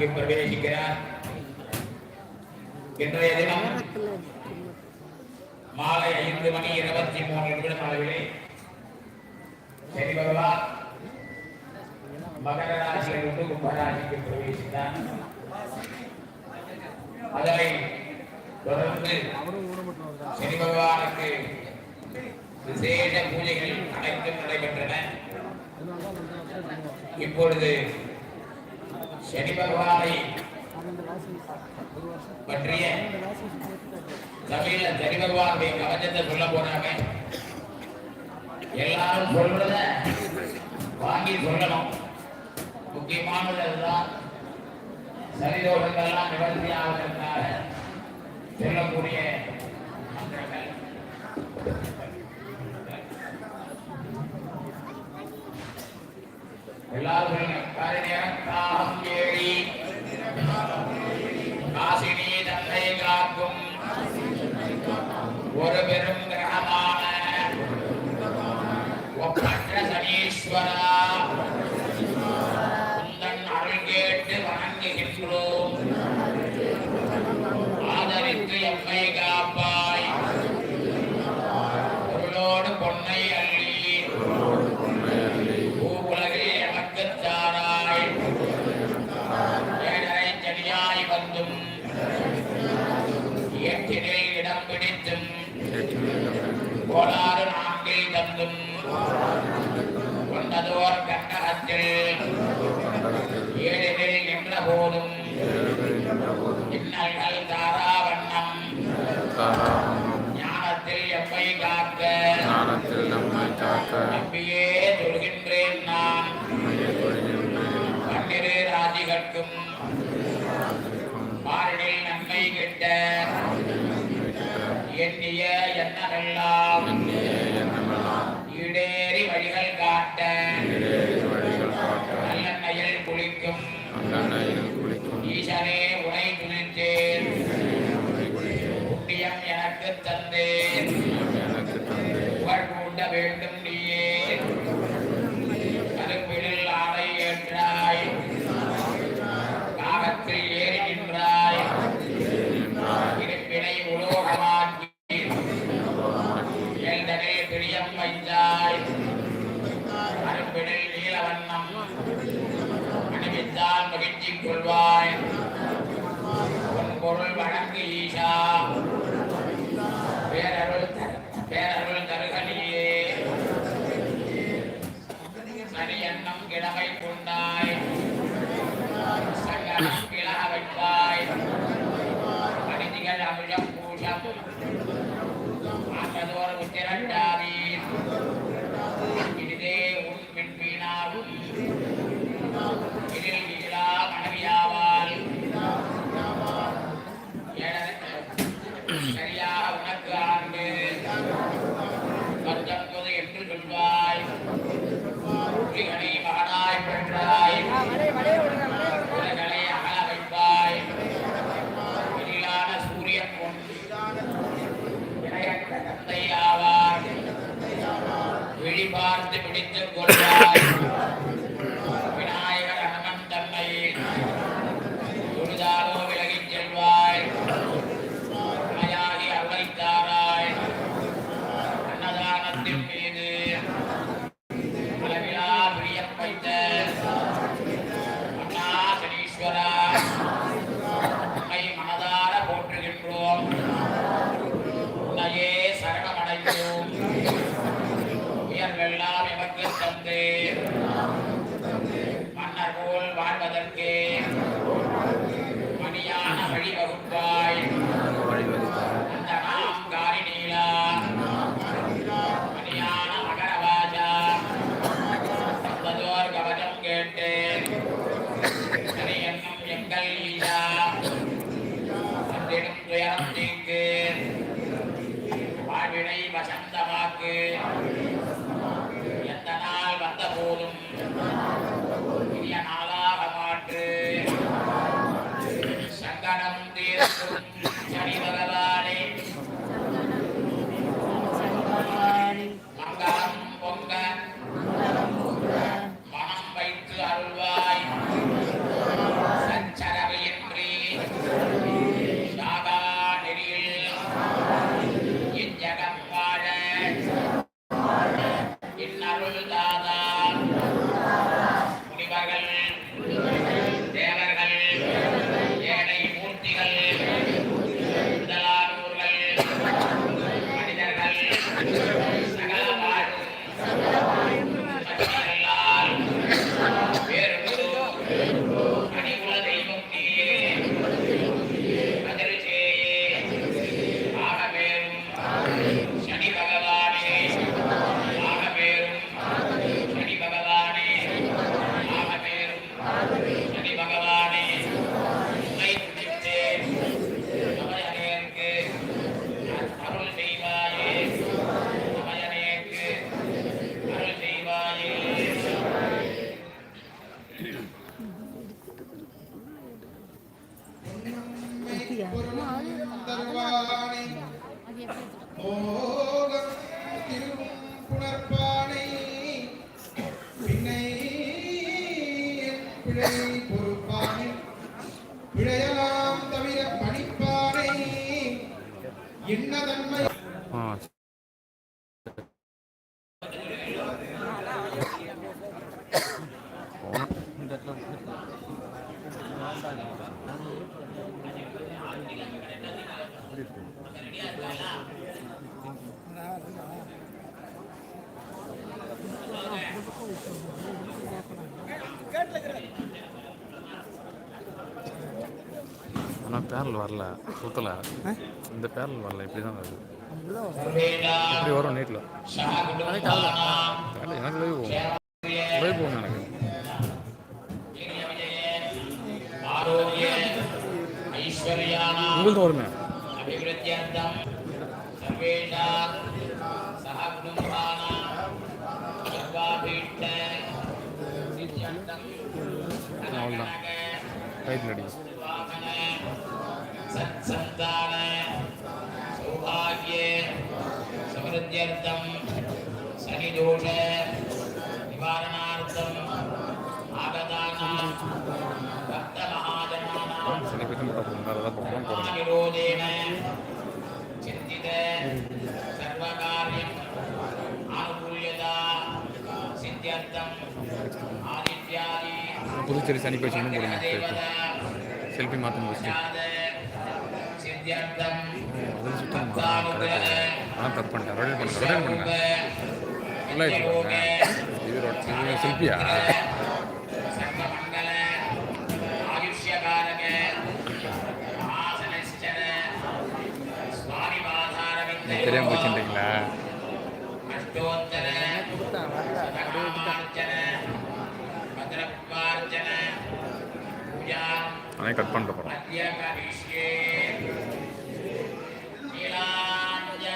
கும்ப ராசிக்கு பிரவேசிக்கிறார் இன்றைய தினம் மாலை ஐந்து மணி இருபத்தி மூணு நிமிடம் அளவிலே சனி பகவான் மகர ராசியில் இருந்து கும்ப பிரவேசித்தார் அதனை தொடர்ந்து சனி பகவானுக்கு விசேஷ பூஜைகள் அனைத்தும் நடைபெற்றன இப்பொழுது சனி பகவானை பற்றிய தமிழ்ல சனி பகவானுடைய கவச்சத்தை சொல்ல போறாங்க. எல்லாரும் சொல்றத வாங்கி சொல்லணும். முக்கியமானது அதுதான் சரிதோஷங்கள்லாம் நிவர்த்தி ஆவதற்காக சொல்லக்கூடிய மந்திரங்கள். ஞானத்தில் எம்மை காக்க ஞானத்தில் நம்மை காக்க. நம்பியே தொழுகின்றேன் நான். பன்னிரு ராஜிகட்கும் பாரினில் நன்மை கிட்ட. எண்ணிய எண்ணமெல்லாம். ஈடேறி வழிகள் காட்ட. நல்லெண்ணெயில் குளிக்கும். ஈசனே Thank you. அன்னதானத்தின் மீது அளவிலா பிரியம் வைத்த அண்ணா உன்னை மனதார போற்றுகின்றோம். உன்னையே சரணமடைந்தோம். உயர்வெல்லாம் எமக்கு தந்து. மன்னர் போல் வாழ்வதற்கு. மணியான வழிவகுப்பாய். ஆனால் பேரல் வரல சுத்தலை. இந்த பேரல் வரல இப்படி தான் வருது. இப்படி வரும் நீட்டில் எனக்கு லைவ் போகும். லைவ் போகும் எனக்கு உங்களுக்கு வருமே? அவ்வளோதான் டைட்டில் அடிக்கும். समृद्ध्यर्थं सनिदोष निवारणार्थम् आगतानां भक्तमहाजनानां சனி பேச மாட்டோம் வேறு ஏதாவது போகணும் போகணும் विरोधेन चिन्तित सर्वकार्यम् आनुकूल्यता सिद्ध्यर्थम् आदित्यादि புதுச்சேரி சனி பேச்சு இன்னும் போடுங்க देवता செல்ஃபி மாற்ற அதான் தப்பு பண்ணிட்டேன் ரொட்டேட் பண்ணுங்க ரொட்டேட் பண்ணுங்க நல்லா இது ரொட்டேட் சில்பியா தெரியாம